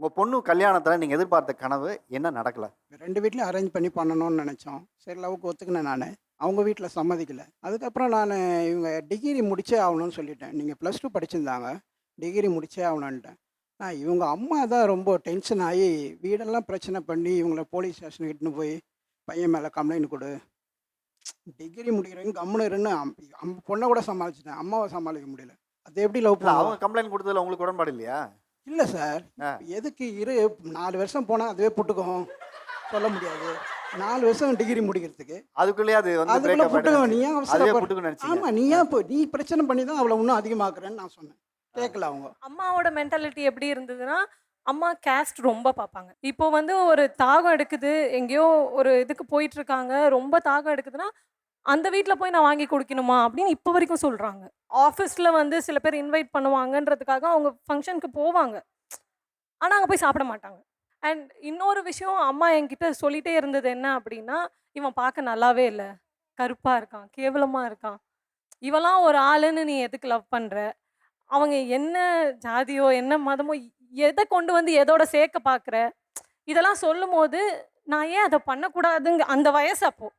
உங்கள் பொண்ணு கல்யாணத்தில் நீங்கள் எதிர்பார்த்த கனவு என்ன நடக்கல? ரெண்டு வீட்லையும் அரேஞ்ச் பண்ணி பண்ணணும்னு நினச்சோம். சரி லவ்க்கு ஒத்துக்கினேன் நான். அவங்க வீட்டில் சம்மதிக்கல. அதுக்கப்புறம் நான் இவங்க டிகிரி முடிச்சே ஆகணும்னு சொல்லிட்டேன். நீங்கள் ப்ளஸ் டூ படிச்சிருந்தாங்க. டிகிரி முடிச்சே ஆகணுன்ட்டேன் நான் இவங்க அம்மா தான் ரொம்ப டென்ஷன் ஆகி வீடெல்லாம் பிரச்சனை பண்ணி இவங்கள போலீஸ் ஸ்டேஷனுக்கு இட்டுன்னு போய் பையன் மேலே கம்ப்ளைண்ட் கொடு. டிகிரி முடிக்கிறவங்க கம்முன்னு இருன்னு அம் பொண்ணை கூட சமாளிச்சிட்டேன். அம்மாவை சமாளிக்க முடியல. அது எப்படி லவ் பண்ண அவங்க கம்ப்ளைண்ட் கொடுத்ததுல உங்களுக்கு உடன்பாடு இல்லையா? இல்லை சார். எதுக்கு இரு நாலு வருஷம் போனால் அதுவே புட்டுக்கும். சொல்ல முடியாது. நாலு வருஷம் டிகிரி முடிக்கிறதுக்கு. அதுக்குள்ளேயே அது வந்து அதுக்குள்ள ஆயிடுச்சு. நீ ஏன் அதுவே அவசரப்பட புட்டுக்குன்னு நினச்சிங்க. ஆமா நீ ஏன் இப்போ நீ பிரச்சனை பண்ணி தான் அவளை இன்னும் அதிகமாக்குறேன்னு நான் சொன்னேன். கேட்கல அவங்க. அம்மாவோட மென்டாலிட்டி எப்படி இருந்ததுன்னா அம்மா கேஸ்ட் ரொம்ப பார்ப்பாங்க. இப்போ வந்து ஒரு தாகம் எடுக்குது எங்கேயோ ஒரு இதுக்கு போயிட்டு இருக்காங்க ரொம்ப தாகம் எடுக்குதுன்னா அந்த வீட்டில் போய் நான் வாங்கி குடிக்கணுமா அப்படின்னு இப்போ வரைக்கும் சொல்கிறாங்க ஆஃபீஸில் வந்து சில பேர் இன்வைட் பண்ணுவாங்கன்றதுக்காக அவங்க ஃபங்க்ஷனுக்கு போவாங்க. ஆனால் அங்கே போய் சாப்பிட மாட்டாங்க. அண்ட் இன்னொரு விஷயம் அம்மா என்கிட்ட சொல்லிட்டே இருந்தது என்ன அப்படின்னா இவன் பார்க்க நல்லாவே இல்லை. கருப்பாக இருக்கான் கேவலமாக இருக்கான். இவெல்லாம் ஒரு ஆளுன்னு நீ எதுக்கு லவ் பண்ணுற அவங்க என்ன ஜாதியோ என்ன மதமோ எதை கொண்டு வந்து எதோட சேர்க்க பார்க்குற? இதெல்லாம் சொல்லும் போது நான் ஏன் அதை பண்ணக்கூடாதுங்க அந்த வயசு அப்போது